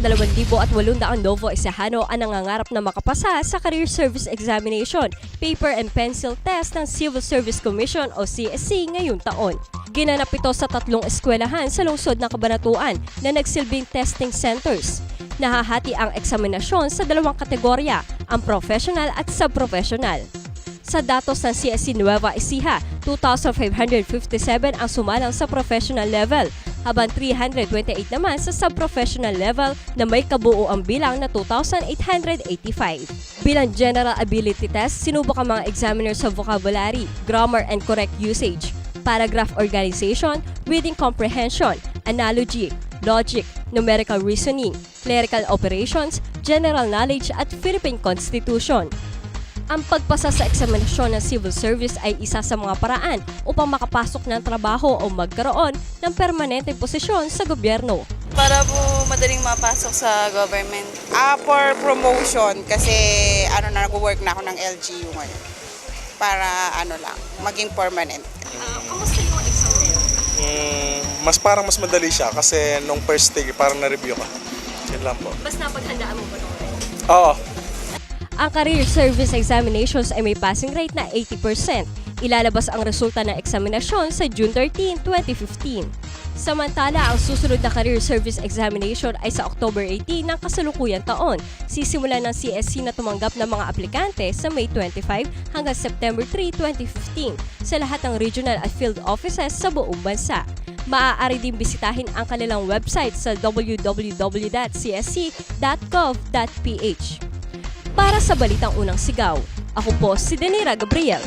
2,800 Novo Ecijano ang nangangarap na makapasa sa Career Service Examination, Paper and Pencil Test ng Civil Service Commission o CSC ngayong taon. Ginanap ito sa tatlong eskwelahan sa lungsod ng Kabanatuan na nagsilbing testing centers. Nahahati ang eksaminasyon sa dalawang kategorya, ang professional at sub-professional. Sa datos ng CSC Nueva Ecija, 2,557 ang sumalang sa professional level, habang 328 naman sa sub-professional level na may kabuuang bilang na 2,885. Bilang general ability test, sinubok ang mga examiners sa vocabulary, grammar and correct usage, paragraph organization, reading comprehension, analogy, logic, numerical reasoning, clerical operations, general knowledge at Philippine Constitution. Ang pagpasa sa eksaminasyon ng civil service ay isa sa mga paraan upang makapasok ng trabaho o magkaroon ng permanenteng posisyon sa gobyerno. Para po madaling mapasok sa government. Ah, for promotion kasi ano na nag-work na ako ng LGU ngayon. Para ano lang, maging permanent. kamusta yung exam Mm, mas parang mas madali siya kasi nung first day parang na-review ka. Yun lang po. Mas napaghandaan mo ba ito? Oo. Ang career service examinations ay may passing rate na 80%. Ilalabas ang resulta ng eksaminasyon sa June 13, 2015. Samantala, ang susunod na career service examination ay sa October 18 ng kasalukuyang taon. Sisimulan ng CSC na tumanggap ng mga aplikante sa May 25 hanggang September 3, 2015 sa lahat ng regional at field offices sa buong bansa. Maaari din bisitahin ang kanilang website sa www.csc.gov.ph. Para sa Balitang Unang Sigaw, ako po si Denira Gabriel.